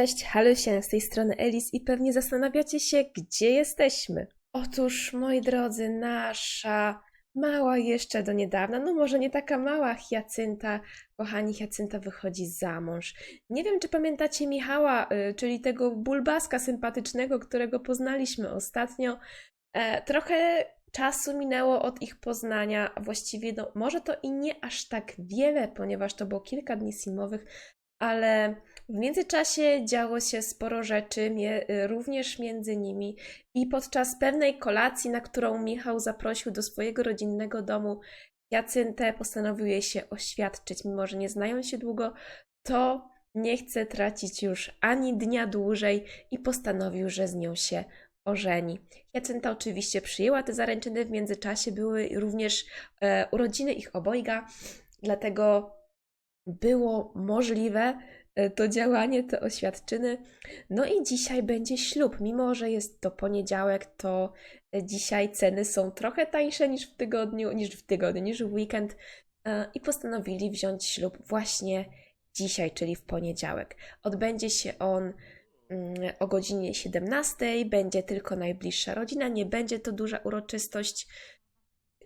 cześć, Halusia, z tej strony Elis i pewnie zastanawiacie się, gdzie jesteśmy. Otóż, moi drodzy, nasza mała jeszcze do niedawna, no może nie taka mała Hiacynta, kochani, Hiacynta wychodzi za mąż. Nie wiem, czy pamiętacie Michała, y, czyli tego bulbaska sympatycznego, którego poznaliśmy ostatnio. E, trochę czasu minęło od ich poznania, właściwie no, może to i nie aż tak wiele, ponieważ to było kilka dni simowych, ale w międzyczasie działo się sporo rzeczy, y, również między nimi. I podczas pewnej kolacji, na którą Michał zaprosił do swojego rodzinnego domu Jacyntę, postanowił jej się oświadczyć. Mimo, że nie znają się długo, to nie chce tracić już ani dnia dłużej i postanowił, że z nią się ożeni. Jacynta oczywiście przyjęła te zaręczyny, w międzyczasie były również e, urodziny ich obojga, dlatego było możliwe to działanie, te oświadczyny. No i dzisiaj będzie ślub. Mimo, że jest to poniedziałek, to e, dzisiaj ceny są trochę tańsze niż w tygodniu, niż w tygodniu, niż w weekend e, i postanowili wziąć ślub właśnie dzisiaj, czyli w poniedziałek. Odbędzie się on mm, o godzinie 17, będzie tylko najbliższa rodzina, nie będzie to duża uroczystość.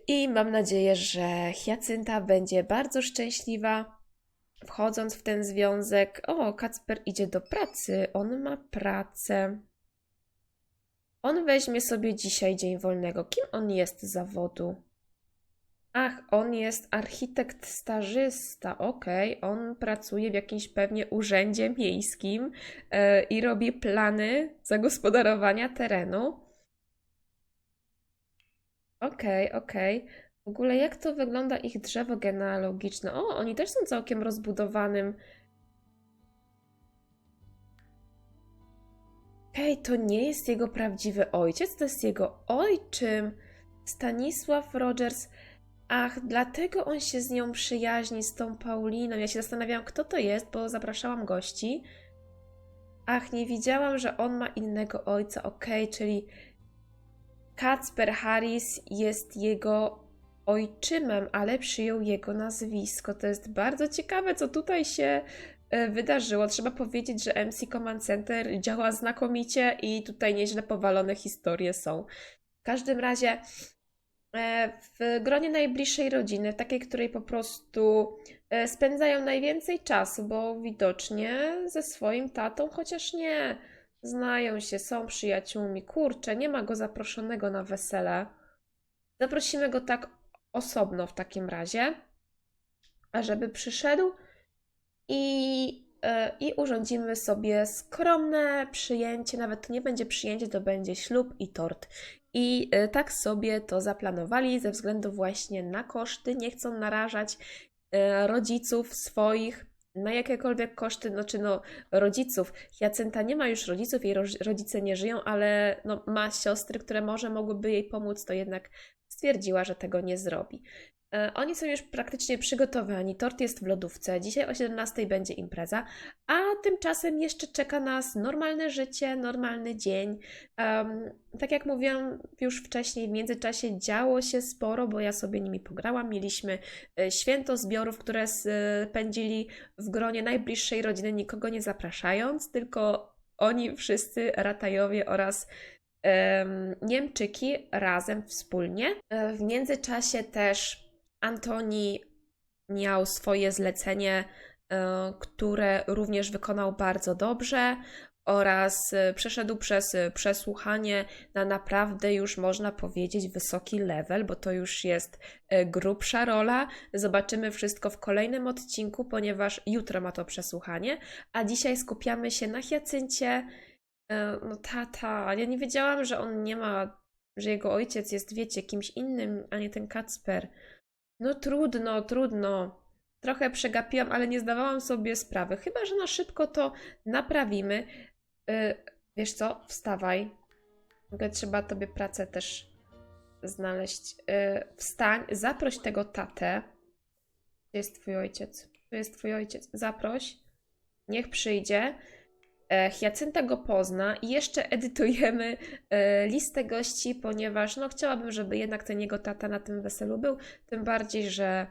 I mam nadzieję, że Hiacynta będzie bardzo szczęśliwa, wchodząc w ten związek. O, Kacper idzie do pracy, on ma pracę. On weźmie sobie dzisiaj dzień wolnego. Kim on jest z zawodu? Ach, on jest architekt stażysta, okej. On pracuje w jakimś pewnie urzędzie miejskim e, i robi plany zagospodarowania terenu. Okej, okej. W ogóle jak to wygląda ich drzewo genealogiczne? O, oni też są całkiem rozbudowanym. Hej, to nie jest jego prawdziwy ojciec, to jest jego ojczym. Stanisław Rogers. Ach, dlatego on się z nią przyjaźni, z tą Pauliną. Ja się zastanawiałam, kto to jest, bo zapraszałam gości. Ach, nie widziałam, że on ma innego ojca. Okej, czyli Kacper Harris jest jego ojczymem, ale przyjął jego nazwisko. To jest bardzo ciekawe, co tutaj się e, wydarzyło. Trzeba powiedzieć, że MC Command Center działa znakomicie i tutaj nieźle powalone historie są. W każdym razie e, w gronie najbliższej rodziny, takiej, której po prostu e, spędzają najwięcej czasu, bo widocznie ze swoim tatą, chociaż nie, znają się, są przyjaciółmi. Kurczę, nie ma go zaproszonego na wesele. Zaprosimy go tak osobno w takim razie, ażeby przyszedł i, e, i urządzimy sobie skromne przyjęcie. Nawet to nie będzie przyjęcie, to będzie ślub i tort. I e, tak sobie to zaplanowali ze względu właśnie na koszty. Nie chcą narażać e, rodziców swoich na jakiekolwiek koszty, znaczy no rodziców. Jacynta nie ma już rodziców, jej rodzice nie żyją, ale no, ma siostry, które może mogłyby jej pomóc, to jednak stwierdziła, że tego nie zrobi. E, Oni są już praktycznie przygotowani. Tort jest w lodówce. Dzisiaj o 17 będzie impreza, a tymczasem jeszcze czeka nas normalne życie, normalny dzień. Em, tak jak mówiłam już wcześniej, w międzyczasie działo się sporo, bo ja sobie nimi pograłam. Mieliśmy e, święto zbiorów, które spędzili w gronie najbliższej rodziny, nikogo nie zapraszając, tylko oni wszyscy, Ratajowie oraz em, Niemczyki razem wspólnie. E, W międzyczasie też Antoni miał swoje zlecenie, e, które również wykonał bardzo dobrze oraz e, przeszedł przez e, przesłuchanie na naprawdę już można powiedzieć wysoki level, bo to już jest grubsza rola. Zobaczymy wszystko w kolejnym odcinku, ponieważ jutro ma to przesłuchanie, a dzisiaj skupiamy się na Hiacyncie. No tata, ja nie wiedziałam, że on nie ma, że jego ojciec jest, wiecie, kimś innym, a nie ten Kacper. No trudno, trudno. Trochę przegapiłam, ale nie zdawałam sobie sprawy. Chyba, że na szybko to naprawimy. Y, wiesz co? Wstawaj. Ogóle trzeba tobie pracę też znaleźć. Y, wstań, zaproś tego tatę. Gdzie jest twój ojciec? Tu jest twój ojciec. Zaproś. Niech przyjdzie. E, Hiacynta go pozna i jeszcze edytujemy e, listę gości, ponieważ no chciałabym, żeby jednak ten jego tata na tym weselu był, tym bardziej, że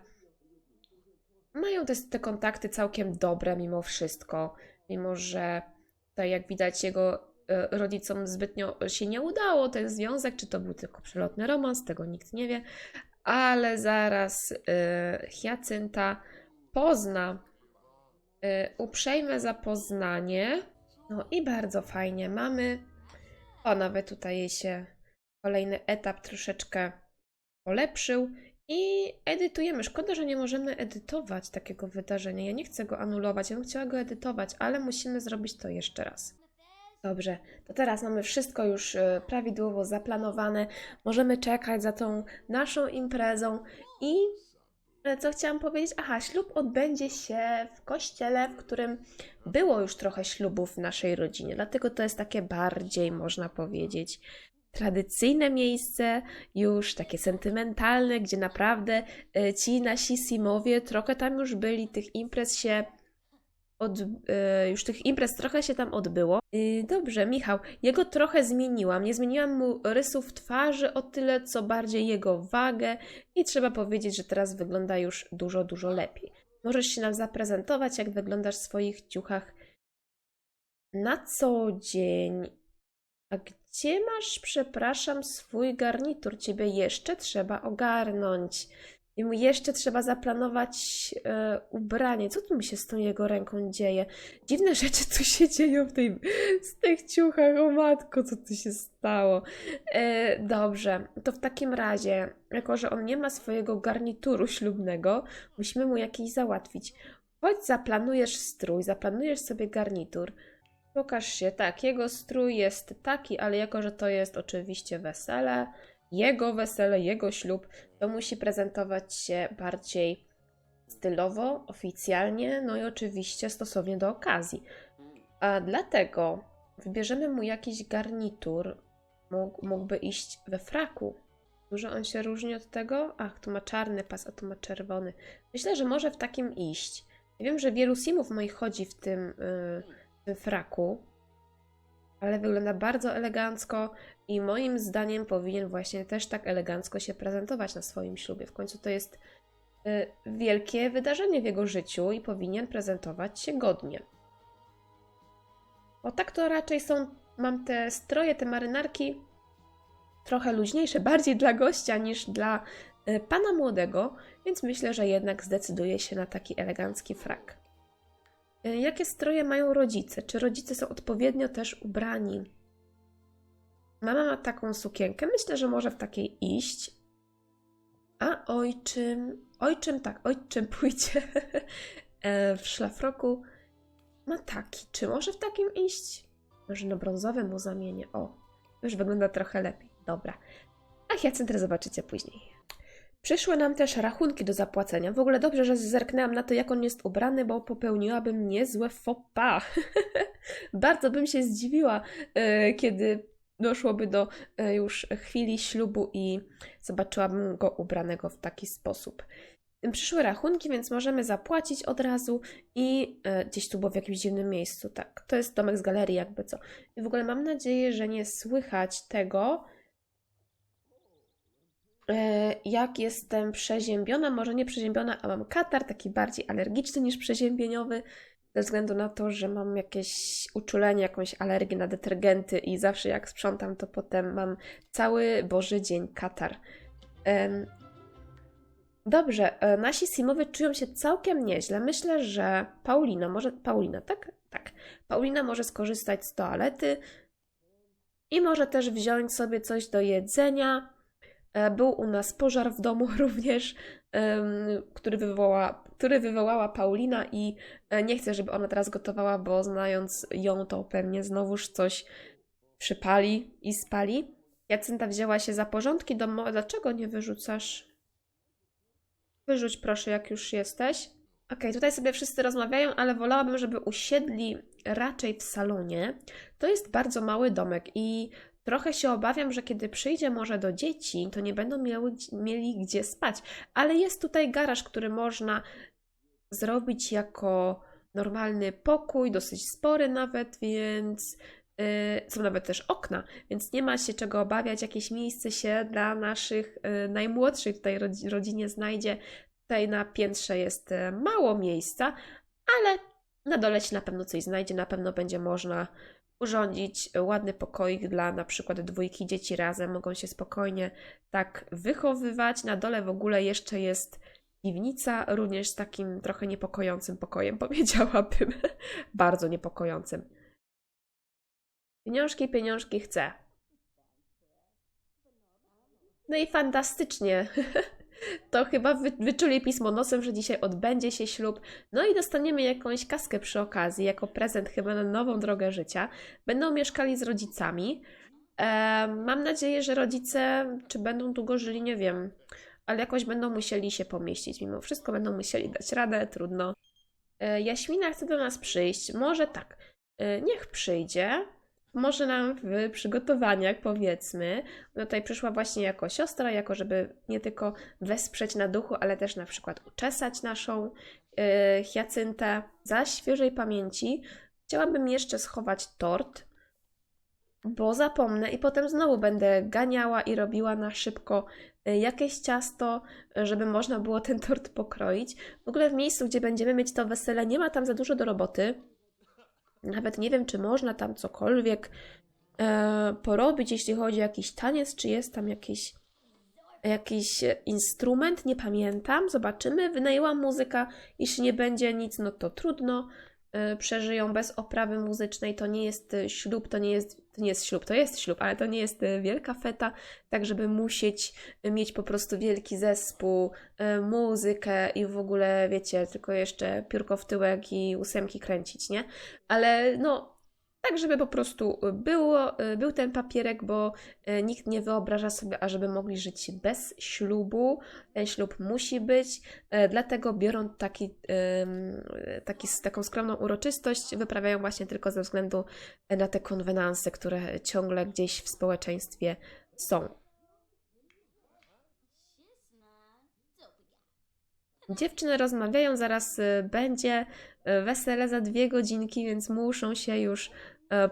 mają te, te kontakty całkiem dobre mimo wszystko, mimo że Tutaj, jak widać, jego e, rodzicom zbytnio się nie udało. Ten związek, czy to był tylko przelotny romans, tego nikt nie wie, ale zaraz e, Hiacynta pozna. E, uprzejme zapoznanie. No i bardzo fajnie. Mamy. O, nawet tutaj się kolejny etap troszeczkę polepszył. I edytujemy. Szkoda, że nie możemy edytować takiego wydarzenia. Ja nie chcę go anulować, ja bym chciała go edytować, ale musimy zrobić to jeszcze raz. Dobrze, to teraz mamy wszystko już e, prawidłowo zaplanowane. Możemy czekać za tą naszą imprezą i co chciałam powiedzieć? Aha, ślub odbędzie się w kościele, w którym było już trochę ślubów w naszej rodzinie. Dlatego to jest takie bardziej, można powiedzieć, tradycyjne miejsce, już takie sentymentalne, gdzie naprawdę e, ci nasi Simowie trochę tam już byli, tych imprez się od, e, już tych imprez trochę się tam odbyło. Y, Dobrze, Michał, jego trochę zmieniłam. Nie zmieniłam mu rysów twarzy o tyle, co bardziej jego wagę i trzeba powiedzieć, że teraz wygląda już dużo, dużo lepiej. Możesz się nam zaprezentować, jak wyglądasz w swoich ciuchach na co dzień. A gdzie masz, przepraszam, swój garnitur? Ciebie jeszcze trzeba ogarnąć. I mu jeszcze trzeba zaplanować e, ubranie. Co tu mi się z tą jego ręką dzieje? Dziwne rzeczy tu się dzieją w, tej, z tych ciuchach. O matko, co tu się stało? E, dobrze, to w takim razie, jako że on nie ma swojego garnituru ślubnego, musimy mu jakiś załatwić. Chodź, zaplanujesz strój, zaplanujesz sobie garnitur. Pokaż się, tak, jego strój jest taki, ale jako, że to jest oczywiście wesele, jego wesele, jego ślub, to musi prezentować się bardziej stylowo, oficjalnie, no i oczywiście stosownie do okazji. A dlatego wybierzemy mu jakiś garnitur. Mógł, mógłby iść we fraku. Dużo on się różni od tego? Ach, tu ma czarny pas, a tu ma czerwony. Myślę, że może w takim iść. Ja wiem, że wielu simów moich chodzi w tym, yy, w tym fraku, ale wygląda bardzo elegancko i moim zdaniem powinien właśnie też tak elegancko się prezentować na swoim ślubie. W końcu to jest y, wielkie wydarzenie w jego życiu i powinien prezentować się godnie. Bo tak to raczej są, mam te stroje, te marynarki trochę luźniejsze, bardziej dla gościa niż dla y, pana młodego, więc myślę, że jednak zdecyduje się na taki elegancki frak. Y, Jakie stroje mają rodzice? Czy rodzice są odpowiednio też ubrani? Mama ma taką sukienkę, myślę, że może w takiej iść. A ojczym, ojczym tak, ojczym pójdzie e, w szlafroku. Ma taki, czy może w takim iść? Może na brązowym mu zamienię. O, już wygląda trochę lepiej. Dobra. A Hyacyntry zobaczycie później. Przyszły nam też rachunki do zapłacenia. W ogóle dobrze, że zerknęłam na to, jak on jest ubrany, bo popełniłabym niezłe faux pas. Bardzo bym się zdziwiła, e, kiedy doszłoby do e, już chwili ślubu i zobaczyłabym go ubranego w taki sposób. Przyszły rachunki, więc możemy zapłacić od razu i e, gdzieś tu było w jakimś dziwnym miejscu. Tak, to jest domek z galerii, jakby co. I w ogóle mam nadzieję, że nie słychać tego, e, jak jestem przeziębiona. Może nie przeziębiona, a mam katar, taki bardziej alergiczny niż przeziębieniowy, ze względu na to, że mam jakieś uczulenie, jakąś alergię na detergenty i zawsze jak sprzątam, to potem mam cały Boży dzień katar. Em, Dobrze, e, nasi Simowie czują się całkiem nieźle. Myślę, że Paulina może. Paulina, tak? Tak. Paulina może skorzystać z toalety i może też wziąć sobie coś do jedzenia. E, Był u nas pożar w domu również, em, który, wywołała, który wywołała Paulina, i e, nie chcę, żeby ona teraz gotowała, bo znając ją, to pewnie znowuż coś przypali i spali. Jacynta wzięła się za porządki domowe. Dlaczego nie wyrzucasz? Wyrzuć proszę, jak już jesteś. Okej, tutaj sobie wszyscy rozmawiają, ale wolałabym, żeby usiedli raczej w salonie. To jest bardzo mały domek i trochę się obawiam, że kiedy przyjdzie może do dzieci, to nie będą miały, mieli gdzie spać. Ale jest tutaj garaż, który można zrobić jako normalny pokój, dosyć spory nawet, więc yy, są nawet też okna, więc nie ma się czego obawiać. Jakieś miejsce się dla naszych yy, najmłodszych tutaj rodzi- rodzinie znajdzie. Tutaj na piętrze jest e, mało miejsca, ale Na dole się na pewno coś znajdzie, na pewno będzie można urządzić ładny pokoik dla na przykład dwójki dzieci razem, mogą się spokojnie tak wychowywać. Na dole w ogóle jeszcze jest piwnica, również z takim trochę niepokojącym pokojem, powiedziałabym. Bardzo niepokojącym. Pieniążki, pieniążki chcę. No i fantastycznie. To chyba wy, wyczuli pismo nosem, że dzisiaj odbędzie się ślub. No i dostaniemy jakąś kaskę przy okazji, jako prezent chyba na nową drogę życia. Będą mieszkali z rodzicami. E, mam nadzieję, że rodzice, czy będą długo żyli, nie wiem, ale jakoś będą musieli się pomieścić. Mimo wszystko będą musieli dać radę, trudno. E, Jaśmina chce do nas przyjść. Może tak, e, niech przyjdzie. Może nam w przygotowaniach, powiedzmy. Ona tutaj przyszła właśnie jako siostra, jako żeby nie tylko wesprzeć na duchu, ale też na przykład uczesać naszą yy, Hiacyntę. Za świeżej pamięci chciałabym jeszcze schować tort, bo zapomnę i potem znowu będę ganiała i robiła na szybko y, jakieś ciasto, żeby można było ten tort pokroić. W ogóle w miejscu, gdzie będziemy mieć to wesele, nie ma tam za dużo do roboty. Nawet nie wiem, czy można tam cokolwiek e, porobić, jeśli chodzi o jakiś taniec, czy jest tam jakiś, jakiś instrument, nie pamiętam. Zobaczymy. Wynajęłam muzyka. Jeśli nie będzie nic, no to trudno. E, przeżyją bez oprawy muzycznej. To nie jest e, ślub, to nie jest, to nie jest ślub, to jest ślub, ale to nie jest e, wielka feta, tak żeby musieć mieć po prostu wielki zespół, muzykę i w ogóle, wiecie, tylko jeszcze piórko w tyłek i ósemki kręcić, nie? Ale no, tak żeby po prostu było, był ten papierek, bo e, nikt nie wyobraża sobie, ażeby mogli żyć bez ślubu. Ten ślub musi być, e, dlatego biorą taki, taki, taką skromną uroczystość, wyprawiają właśnie tylko ze względu na te konwenanse, które ciągle gdzieś w społeczeństwie są. Dziewczyny rozmawiają, zaraz y, będzie y, wesele za dwie godzinki, więc muszą się już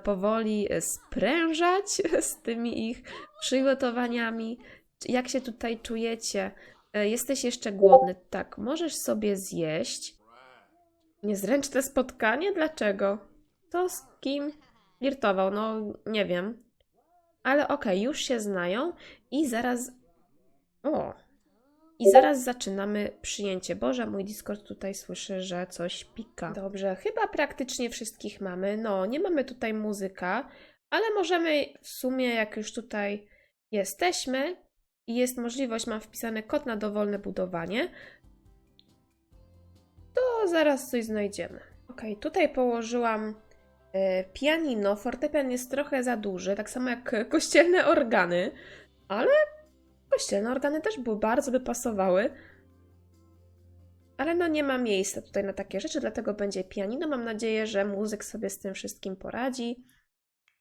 powoli y, sprężać z tymi ich przygotowaniami. Jak się tutaj czujecie? E, Jesteś jeszcze głodny? Tak, możesz sobie zjeść. Niezręczne spotkanie? Dlaczego? To z kim flirtował? No, nie wiem. Ale okej, już się znają i zaraz... O, i zaraz zaczynamy przyjęcie. Boże, mój Discord tutaj słyszy, że coś pika. Dobrze, chyba praktycznie wszystkich mamy. No, nie mamy tutaj muzyka, ale możemy w sumie, jak już tutaj jesteśmy i jest możliwość, mam wpisany kod na dowolne budowanie, to zaraz coś znajdziemy. Ok, tutaj położyłam e, pianino. Fortepian jest trochę za duży, tak samo jak kościelne organy, ale Kościelne organy też były bardzo by pasowały. Ale no nie ma miejsca tutaj na takie rzeczy, dlatego będzie pianino. Mam nadzieję, że muzyk sobie z tym wszystkim poradzi.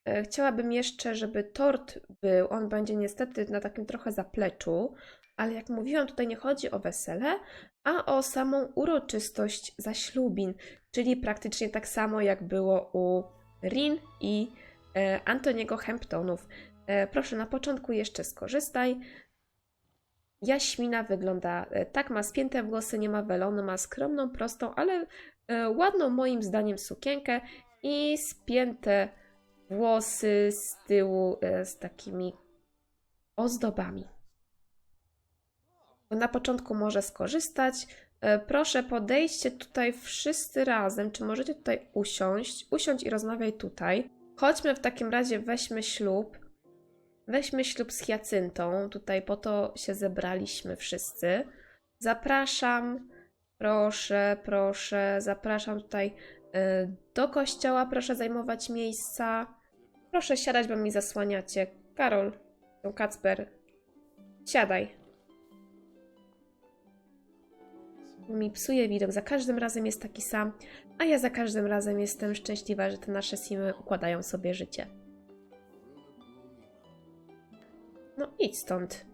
E, Chciałabym jeszcze, żeby tort był. On będzie niestety na takim trochę zapleczu, ale jak mówiłam, tutaj nie chodzi o wesele, a o samą uroczystość zaślubin, czyli praktycznie tak samo jak było u Rin i e, Antoniego Hamptonów. E, proszę, na początku jeszcze skorzystaj. Jaśmina wygląda e, tak, ma spięte włosy, nie ma welonu, ma skromną, prostą, ale e, ładną moim zdaniem sukienkę i spięte włosy z tyłu e, z takimi ozdobami. Na początku może skorzystać. Proszę, podejdźcie tutaj wszyscy razem. Czy możecie tutaj usiąść? Usiądź i rozmawiaj tutaj. Chodźmy w takim razie, weźmy ślub. Weźmy ślub z Hiacyntą. Tutaj po to się zebraliśmy wszyscy. Zapraszam, proszę, proszę, zapraszam tutaj y, do kościoła. Proszę zajmować miejsca. Proszę siadać, bo mi zasłaniacie. Karol, Kacper, siadaj. Mi psuje widok. Za każdym razem jest taki sam, a ja za każdym razem jestem szczęśliwa, że te nasze simy układają sobie życie. No idź stąd.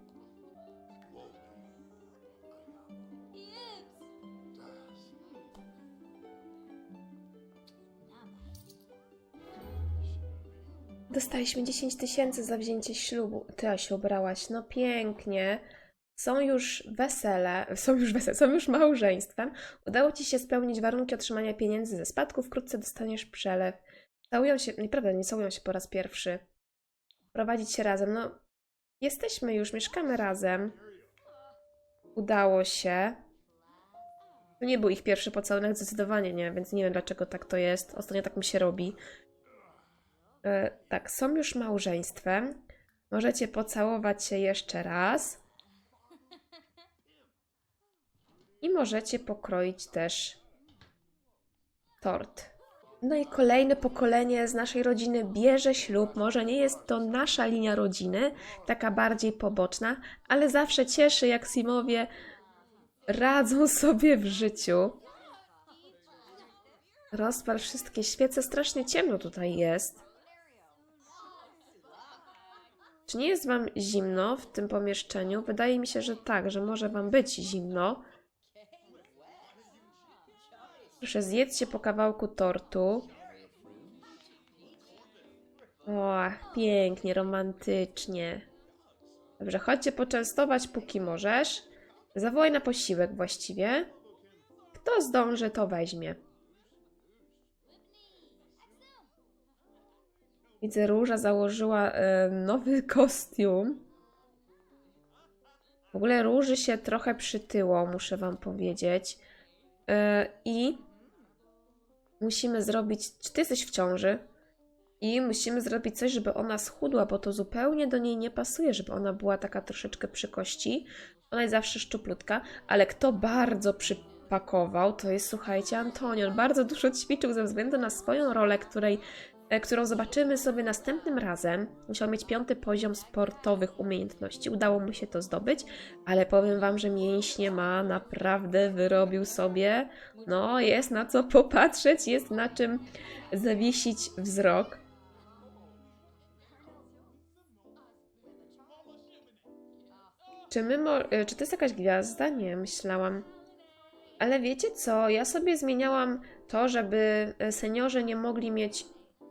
Dostaliśmy 10 tysięcy za wzięcie ślubu. Ty się ubrałaś. No pięknie. są już wesele, są już wesele, są już małżeństwem. Udało ci się spełnić warunki otrzymania pieniędzy ze spadku, wkrótce dostaniesz przelew. Całują się, nieprawda, nie całują się po raz pierwszy. Prowadzić się razem. No, jesteśmy już, mieszkamy razem. Udało się. To nie był ich pierwszy pocałunek, zdecydowanie nie, więc nie wiem dlaczego tak to jest. Ostatnio tak mi się robi. E, tak, są już małżeństwem. Możecie pocałować się jeszcze raz. I możecie pokroić też tort. No i kolejne pokolenie z naszej rodziny bierze ślub. Może nie jest to nasza linia rodziny, taka bardziej poboczna, ale zawsze cieszy, jak Simowie radzą sobie w życiu. Rozpal wszystkie świece. Strasznie ciemno tutaj jest. Czy nie jest Wam zimno w tym pomieszczeniu? Wydaje mi się, że tak, że może Wam być zimno. Proszę, zjedzcie po kawałku tortu. O, pięknie, romantycznie. Dobrze, chodźcie poczęstować, póki możesz. Zawołaj na posiłek właściwie. Kto zdąży, to weźmie. Widzę, Róża założyła e, nowy kostium. W ogóle Róży się trochę przytyło, muszę wam powiedzieć. E, I musimy zrobić. Czy ty jesteś w ciąży? I musimy zrobić coś, żeby ona schudła, bo to zupełnie do niej nie pasuje, żeby ona była taka troszeczkę przy kości. Ona jest zawsze szczuplutka, ale kto bardzo przypakował, to jest, słuchajcie, Antonion. Bardzo dużo ćwiczył ze względu na swoją rolę, której, którą zobaczymy sobie następnym razem. Musiał mieć piąty poziom sportowych umiejętności. Udało mu się to zdobyć, ale powiem Wam, że mięśnie ma naprawdę, wyrobił sobie. No, jest na co popatrzeć, jest na czym zawiesić wzrok. Czy my e, czy to jest jakaś gwiazda? Nie, myślałam. Ale wiecie co? Ja sobie zmieniałam to, żeby e, seniorzy nie mogli mieć.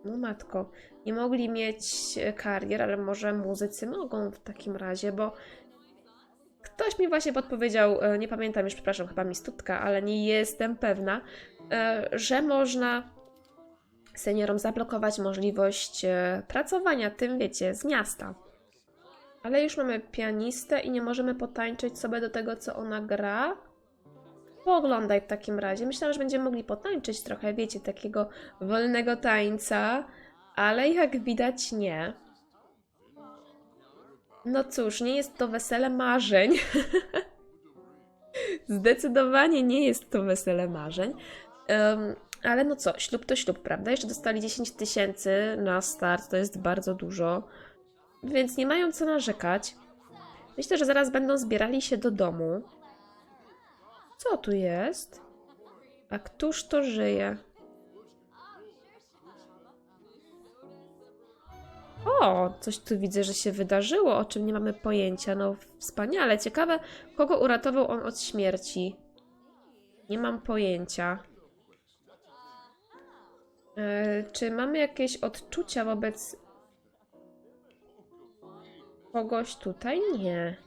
No matko, nie mogli mieć e, karier, ale może muzycy mogą w takim razie, bo ktoś mi właśnie podpowiedział, e, nie pamiętam już, przepraszam, chyba mistutka, ale nie jestem pewna, e, że można seniorom zablokować możliwość pracowania tym, wiecie, z miasta. Ale już mamy pianistę i nie możemy potańczyć sobie do tego, co ona gra. Pooglądaj w takim razie. Myślałam, że będziemy mogli potańczyć trochę, wiecie, takiego wolnego tańca, ale jak widać nie. No cóż, nie jest to wesele marzeń. Zdecydowanie nie jest to wesele marzeń. Em, ale no co, ślub to ślub, prawda? Jeszcze dostali 10 tysięcy na start, to jest bardzo dużo. Więc nie mają co narzekać. Myślę, że zaraz będą zbierali się do domu. Co tu jest? A któż to żyje? O, coś tu widzę, że się wydarzyło, o czym nie mamy pojęcia. No, wspaniale. Ciekawe, kogo uratował on od śmierci. Nie mam pojęcia. E, czy mamy jakieś odczucia wobec kogoś tutaj? Nie.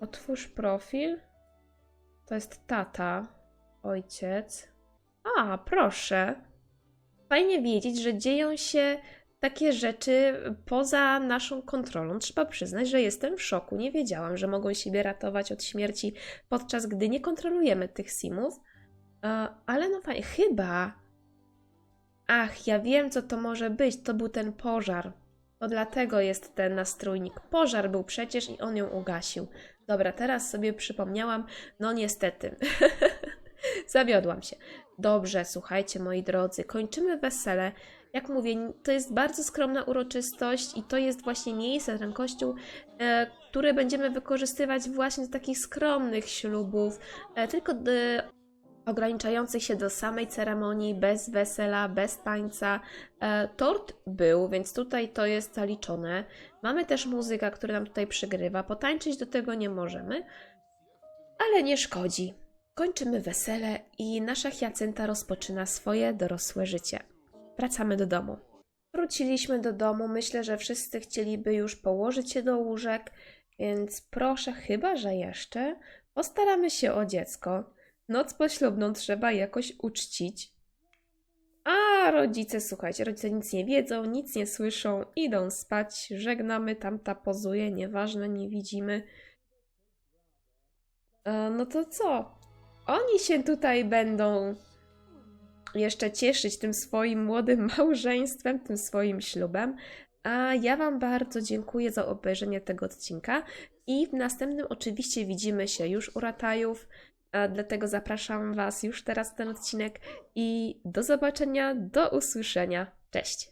Otwórz profil. To jest tata, ojciec. A, proszę. Fajnie wiedzieć, że dzieją się takie rzeczy poza naszą kontrolą. Trzeba przyznać, że jestem w szoku. Nie wiedziałam, że mogą siebie ratować od śmierci, podczas gdy nie kontrolujemy tych simów. Ale no fajnie, chyba. Ach, ja wiem, co to może być. To był ten pożar. To dlatego jest ten nastrójnik. Pożar był przecież i on ją ugasił. Dobra, teraz sobie przypomniałam. No niestety. Zawiodłam się. Dobrze, słuchajcie, moi drodzy, kończymy wesele. Jak mówię, to jest bardzo skromna uroczystość i to jest właśnie miejsce, ten kościół, e, który będziemy wykorzystywać właśnie do takich skromnych ślubów, e, tylko do, ograniczających się do samej ceremonii, bez wesela, bez tańca. E, tort był, więc tutaj to jest zaliczone. Mamy też muzyka, która nam tutaj przygrywa. Potańczyć do tego nie możemy, ale nie szkodzi. Kończymy wesele i nasza Hiacynta rozpoczyna swoje dorosłe życie. Wracamy do domu. Wróciliśmy do domu. Myślę, że wszyscy chcieliby już położyć się do łóżek. Więc proszę, chyba że jeszcze postaramy się o dziecko. Noc poślubną trzeba jakoś uczcić. A rodzice, słuchajcie, rodzice nic nie wiedzą, nic nie słyszą, idą spać, żegnamy, tamta pozuje, nieważne, nie widzimy. E, no to co? Oni się tutaj będą jeszcze cieszyć tym swoim młodym małżeństwem, tym swoim ślubem. A ja Wam bardzo dziękuję za obejrzenie tego odcinka i w następnym oczywiście widzimy się już u Ratajów, dlatego zapraszam Was już teraz ten odcinek i do zobaczenia, do usłyszenia. Cześć!